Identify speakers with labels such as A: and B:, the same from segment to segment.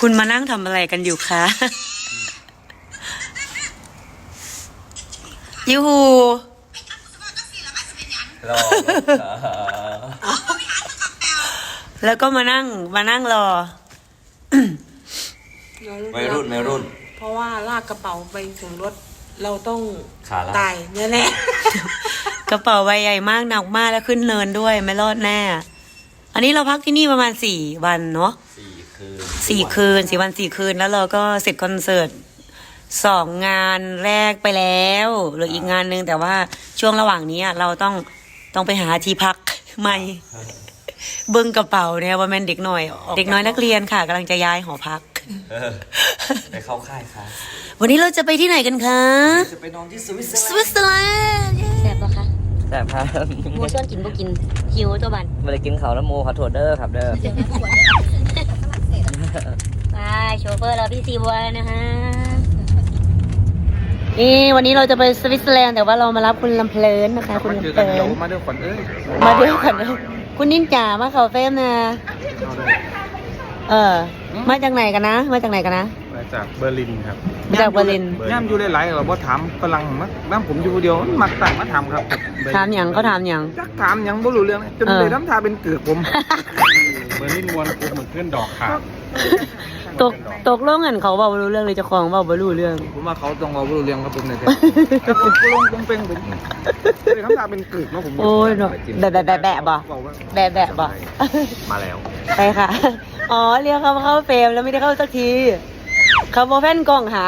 A: คุณมานั่งทำอะไรกันอยู่คะยูฮู
B: รอ
A: แล้วก็มานั่งมานั่งรอ
B: ไม่รุ่นไม่รุ่น
C: เพราะว่าลากกระเป๋าไปถึงรถเราต้อง
B: ขาลาก
C: ตายแน่
A: กระเป๋าใบใหญ่มากหนักมากแล้วขึ้นเนินด้วยไม่รอดแน่ อันนี้เราพักที่นี่ประมาณสี่วันเนาะ
B: สี่คืน
A: สี่คืนสี่วันสี่คืนแล้วเราก็เสร็จคอนเสิร์ตสองงานแรกไปแล้วเหลืออีกงานหนึงแต่ว่าช่วงระหว่างนี้อะเราต้องต้องไปหาที่พักใหม่ เบิ้งกระเป๋าเนี่ยว่าแม่นเด็กน้อย เด็กน้อยนักเรียนค่ะกำลังจะย้ายหอพัก
B: เออไปเข้าค่ายครับ
A: วันนี้เราจะไปที่ไหนกันคะ
B: จะไปนอนที่สวิตเซอร์
A: ส
B: แลนด์
A: วิตเซอร์แลนด์แซ่บปะคะ
D: แต่พา
A: โมชวนกินบ่กินหิวตัวบัน
D: มาเลยกินเขาวแล้วโมขอโทษเด้อครับเด้อ
A: ไป โชเฟอร์เราพี่ซีบัวนะฮะ นี่วันนี้เราจะไปสวิตเซอร์แลนด์แต่ว่าเรามารับคุณลำเพลินนะคะ คุณลำเพลิน
E: มาเดี๋ยวขวัญเอ้ย
A: มาเดียวกันนะคุณนิ่นจ๋ามาเขาเฟรมนะ เออ มาจากไหนกันนะ มาจากไหนกันนะ
E: มาจากเบอร์ลินครับ
A: มาจากเบอร์ลิน
E: ย่ามอยู่หลายๆเราบ่ถามฝรั่งมักน้ำผมอยู่คนเดียวมันมักต่างมาถามครับ
A: ถามหยังเขาถามหยัง
E: จักถามหยังบ่รู้เรื่องจน
A: เออ
E: เลยน้ำตาเป็นเกือกผมเบอร์ลินมวนผมเหมือนเพื่อนดอกขาด
A: ตกตกลงกันเขาเบาบ่รู้เรื่องเลยเจ้าของเบาบ่รู้เรื่อง
E: ผมว่าเขาต้องเอาบ่รู้เรื่องครับผมเนี่ยผมก็ลงผมเป็นผมเลยน้ำตาเป็นเกือกเนาะผม
A: โอ้ยเนอะแบะแบะแบะแบะบ่แบะแบะบ่
E: มาแล้ว
A: ไปค่ะ อ๋อเรียกเขามาเข้าเฟรมแล้วไม่ได้เข้าสักทีเขาโมแพนกล้องหา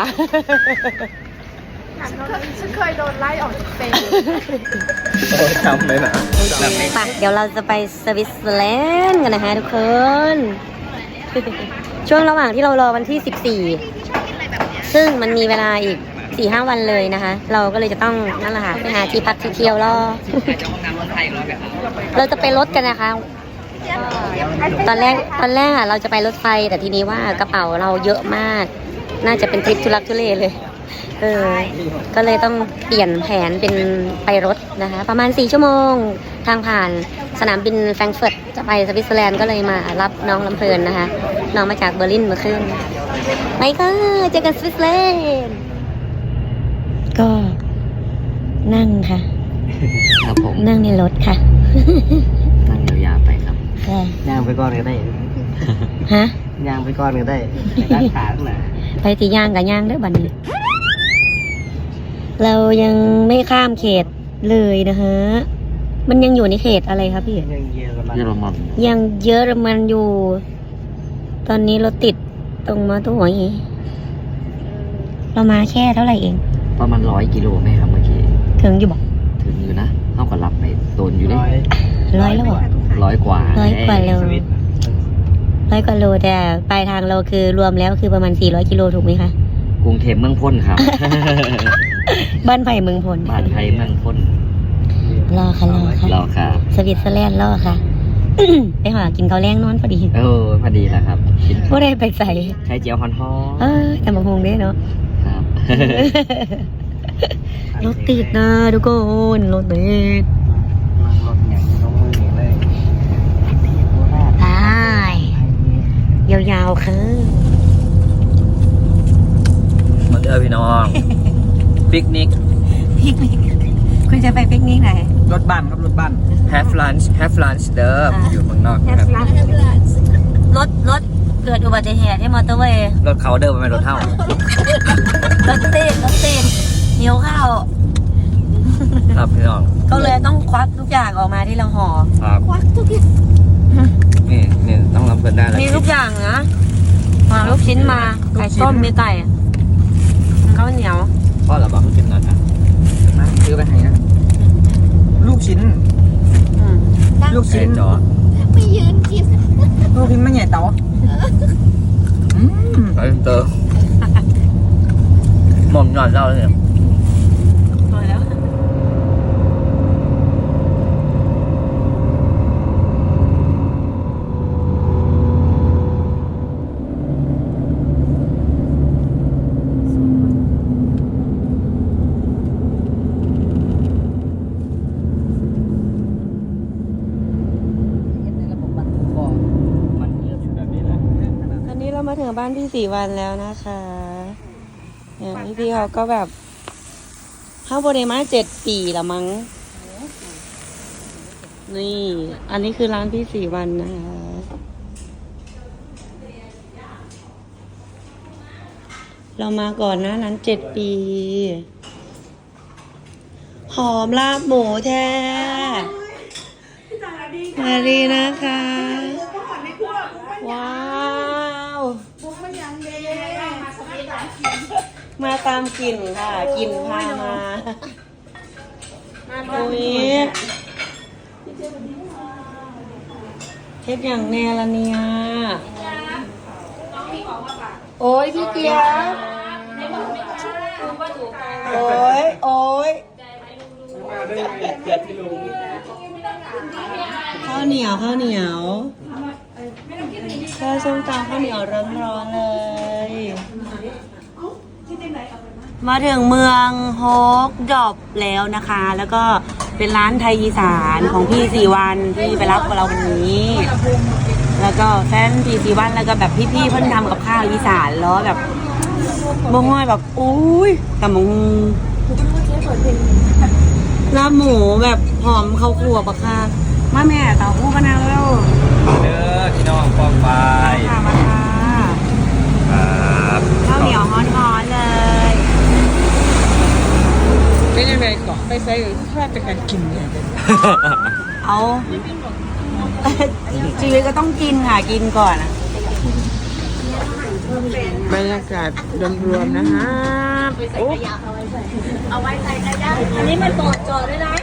C: ฉันเคยโดนไล่ออกจากเฟซ
E: จำเลยนะ
A: ไปเดี๋ยวเราจะไปสวิตเซอร์แลนด์กันนะคะทุกคน ช่วงระหว่างที่เรารอวันที่ 14 ซึ่งมันมีเวลาอีก4-5วันเลยนะคะ เราก็เลยจะต้องนั่นแหละค่ะไปหาที่พักที่เที่ยวรอเราจะไปรถกันนะคะ ตอนแรกตอนแรกอะเราจะไปรถไฟแต่ทีนี้ว่ากระเป๋าเราเยอะมาก น่าจะเป็นทริปทุลักทุเลเลย เออ ก็เลยต้องเปลี่ยนแผนเป็นไปรถนะคะ ประมาณ 4 ชั่วโมง ทางผ่านสนามบินแฟรงก์เฟิร์ตจะไปสวิตเซอร์แลนด์ก็เลยมารับน้องลำเพลินนะคะ น้องมาจากเบอร์ลินเมื่อคืนไปค่ะเจอกันสวิตเซอร์แลนด์ก็นั่งค่ะ
D: ครับผม
A: นั่งในรถค่ะ
D: นั่งยาวๆไปครับ
A: ค่ะ
D: ย่างไปก่อนก็ได้
A: ฮะ
D: ย่างไปก่อนก็ได้ไปด้านขาข้างหน้า
A: ไปตีย่างกับย่างเด้อบัดนี้ เรายังไม่ข้ามเขตเลยนะฮะ มันยังอยู่ในเขตอะไรครับพี่
D: ยังเยอรมัน
B: เยอรมัน
A: ยังเยอรมันอยู่ ตอนนี้เราติดตรงมาตัวหัวอีเรามาแค่เท่าไหร่เอง
D: ประมาณร้อยกิโลไหมครับเมื่อกี้
A: ถึงอยู่บอก
D: ถึงอยู่นะเท่ากับรับไปโดนอยู่ดิ
A: ร้อยแล้วบอก
D: ร้อยกว่า
A: ร้อยกว่าโล
D: สวิต
A: ร้อยกว่าโลแต่ปลายทางเราคือรวมแล้วคือประมาณ 400 กิโลถูกไหมคะ
D: กรุงเทพเมืองพ้นครับ
A: บ้านไผ่เมืองพล
D: บ้านไทยเมืองพ้น
A: รอค่ะรอค่ะ
D: เราครับ
A: สวิตเซอร์แลนด์รอค่ะ ไปหากินข้าวแรงนอนพอดี
D: เออพอดีแหละครับกิน
A: บ่ได้ไปใส่
D: ใช้เจียวฮอนฮอ
A: เออแต่มาพงได้เนาะ
D: ครับ
A: รถติดนะทุกคนรถติด
D: นั่งรถอย่างนี้ต้องมือเลย
A: ตายยาวๆคือ
D: มาเด้อพี่น้อง ปิกนิก
A: พิกนิกคุณจะไปปิกนิกไหน
D: รถบ้านครับรถบ้าน have lunch have lunch เด้อ
A: อ่า
D: อยู่เมืองนอกครับ
A: รถรถเกิดอุบัติเหตุที่มอเตอร์เวย์
D: รถเขาเดินไปรถเท่า ร
A: ถติดรถติดหิวข้าว
D: ครับพี่น้อง
A: ก็เลยต้องควักทุกอย่างออกมาที่เราห่อ
D: ครับ ควักทุกอย่างนี่นี่ต้องรับเงินได้แล้ว
A: มีทุกอย่างนะมาลูกชิ้นมา ไก่ต้มมีไก่ข้าวเหนียว
D: พ่อเราบอกให้กินหน่อยนะมาซื้อไปให้นะ
E: ลูกชิ้น
A: อืม
E: ลูก
D: ไก่
E: ชิ้น
D: จอ
E: ลูกชิ้นไม่ใหญ่เต๋ออืม
D: ไก่เตอหม่อมหย่อนเล่าเลยเนี่ย
A: พอแล้ว
D: มัน เยอะแบบนี้แหละ
A: ตอนนี้เรามาถึงบ้านพี่สีวันแล้วนะคะเนี่ยพี่พี่ๆเขาก็แบบเข้าบริมาเจ็ดปีละมั้ง นี่ อันนี้คือร้านพี่สีวันนะคะเรามาก่อนหนะนั้นเจ็ดปี หอมลาบหมูแท้มาดีนะคะ ว้าว มาตามกลิ่นค่ะกลิ่นพามาโอ้ยเฮ็ดอย่างแน่ละเนี่ยโอ้ยพี่เกียร์โอ้ยโอ้ยข้าวเหนียวข้าวเหนียวข้าวส้มตำข้าวเหนียวร้อนๆเลย มาถึงเมืองโฮกดอบแล้วนะคะ แล้วก็เป็นร้านไทยอีสานของพี่สีวันที่ไปรับเราวันนี้ แล้วก็แฟนพี่สีวันแล้วก็แบบพี่ๆเพิ่นทำกับข้าวอีสานแล้วแบบบ่ง่อยแบบอุ้ยแต่มงลาบหมูแบบหอมข้าวคั่วปะค่ะมาแม่เต่าหู้กันนะแล้ว
D: เด้อพี่น้องฟองไฟ
A: ค่ะมาค่ะ
D: ครับ
A: ข้าวเหนียวฮ้อนๆเลย
C: เป็นยังไงก่อนไปใส่ แค่เป็นการกินเนี่ย
A: เอาชีวิตก็ต้องกินค่ะกินก่อนอะ
C: บรรยากาศรวมๆนะฮะโอ้
A: อันนี้มันโปรดจอดด้วยนะ